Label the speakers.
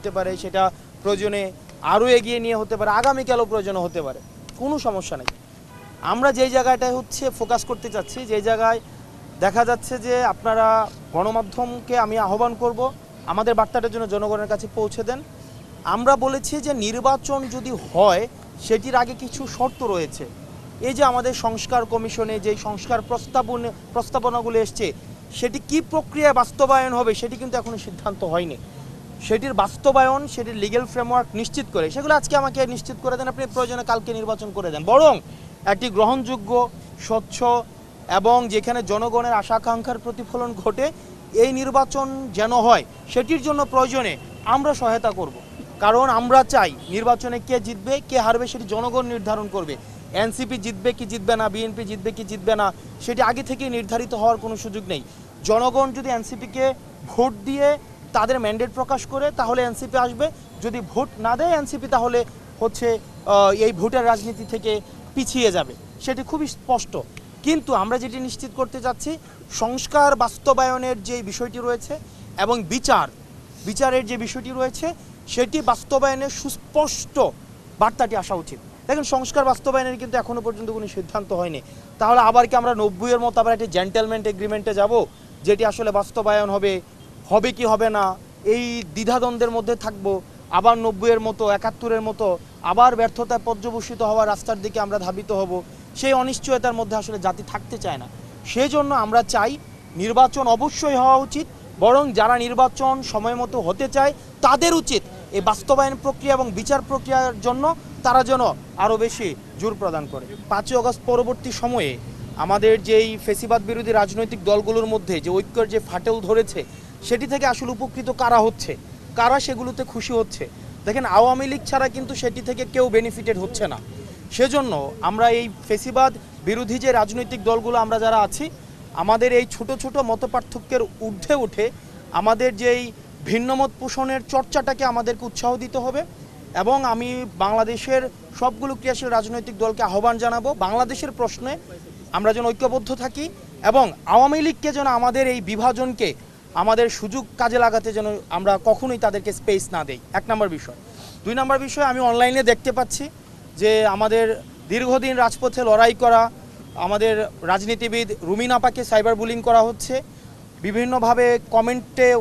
Speaker 1: হতে পারে, সেটা প্রয়োজনে আরও এগিয়ে নিয়ে হতে পারে, আগামীকালও প্রয়োজনে হতে পারে, কোনো সমস্যা নেই। আমরা যেই জায়গাটায় হচ্ছে ফোকাস করতে চাচ্ছি, যেই জায়গায় দেখা যাচ্ছে যে আপনারা গণমাধ্যমকে আমি আহ্বান করব, আমাদের বার্তাটার জন্য জনগণের কাছে পৌঁছে দেন। আমরা বলেছি যে নির্বাচন যদি হয়, সেটির আগে কিছু শর্ত রয়েছে। এই যে আমাদের সংস্কার কমিশনে যে সংস্কার প্রস্তাবন, প্রস্তাবনাগুলো এসছে, সেটি কি প্রক্রিয়ায় বাস্তবায়ন হবে, সেটি কিন্তু এখনও সিদ্ধান্ত হয়নি। সেটির বাস্তবায়ন, সেটির লিগেল ফ্রেমওয়ার্ক নিশ্চিত করে। সেগুলো আজকে আমাকে নিশ্চিত করে দেন, আপনি প্রয়োজনে কালকে নির্বাচন করে দেন। বরং একটি গ্রহণযোগ্য, স্বচ্ছ এবং যেখানে জনগণের আশা আকাঙ্ক্ষার প্রতিফলন ঘটে, এই নির্বাচন যেন হয়, সেটির জন্য প্রয়োজনে আমরা সহায়তা করব। কারণ আমরা চাই নির্বাচনে কে জিতবে, কে হারবে সেটি জনগণ নির্ধারণ করবে। এনসিপি জিতবে কি জিতবে না, বিএনপি জিতবে কি জিতবে না, সেটি আগে থেকেই নির্ধারিত হওয়ার কোনো সুযোগ নেই। জনগণ যদি এনসিপিকে ভোট দিয়ে তাদের ম্যান্ডেট প্রকাশ করে তাহলে এনসিপি আসবে। যদি ভোট না দেয় এনসিপি, তাহলে হচ্ছে এই ভোটের রাজনীতি থেকে পিছিয়ে যাবে। সেটি খুবই স্পষ্ট। কিন্তু আমরা যেটি নিশ্চিত করতে চাচ্ছি, সংস্কার বাস্তবায়নের যে বিষয়টি রয়েছে এবং বিচার, বিচারের যে বিষয়টি রয়েছে, সেটি বাস্তবায়নের সুস্পষ্ট বার্তাটি আসা উচিত। দেখেন, সংস্কার বাস্তবায়নের কিন্তু এখনও পর্যন্ত কোনো সিদ্ধান্ত হয়নি। তাহলে আবার কি আমরা নব্বইয়ের মতো আবার একটি জেন্টেলমেন্ট এগ্রিমেন্টে যাব, যেটি আসলে বাস্তবায়ন হবে হবে কি হবে না? এই দ্বিধাদ্বন্দ্বের মধ্যে থাকব। আবার নব্বইয়ের মতো, একাত্তরের মতো, আবার ব্যর্থতায় পর্যবসিত হওয়ার রাস্তার দিকে আমরা ধাবিত হব। সেই অনিশ্চয়তার মধ্যে আসলে জাতি থাকতে চায় না। সেই জন্য আমরা চাই নির্বাচন অবশ্যই হওয়া উচিত, বরং যারা নির্বাচন সময় মতো হতে চায়, তাদের উচিত এই বাস্তবায়ন প্রক্রিয়া এবং বিচার প্রক্রিয়ার জন্য তারা যেন আরও বেশি জোর প্রদান করে। পাঁচই অগস্ট পরবর্তী সময়ে আমাদের যেই ফেসিবাদ বিরোধী রাজনৈতিক দলগুলোর মধ্যে যে ঐক্যের যে ফাটেল ধরেছে সেটি থেকে আসলে উপকৃত কারা হচ্ছে? কারা সেগুলোতে খুশি হচ্ছে? দেখেন, আওয়ামী লীগ ছাড়া কিন্তু সেটি থেকে কেউ বেনিফিটেড হচ্ছে না। সেজন্য আমরা এই ফেসিবাদ বিরোধী যে রাজনৈতিক দলগুলো আমরা যারা আছি, আমাদের এই ছোট ছোট মতপার্থক্যের ঊর্ধ্বে উঠে আমাদের যেই ভিন্নমত পোষণের চর্চাটাকে আমাদেরকে উৎসাহ দিতে হবে এবং আমি বাংলাদেশের সবগুলো ক্রিয়াশীল রাজনৈতিক দলকে আহ্বান জানাব, বাংলাদেশের প্রশ্নে আমরা যেন ঐক্যবদ্ধ থাকি এবং আওয়ামী লীগকে যেন আমাদের এই বিভাজনকে আমাদের সুযোগ কাজে লাগাতে যেন আমরা কখনোই তাদেরকে স্পেস না দেই। এক নম্বর বিষয়। দুই নম্বর বিষয়, আমি অনলাইনে দেখতে পাচ্ছি যে আমাদের দীর্ঘদিন রাজপথে লড়াই করা, আমাদের রাজনীতিবিদ রুমিনাপাকে সাইবার বুলিং করা হচ্ছে। বিভিন্নভাবে কমেন্টে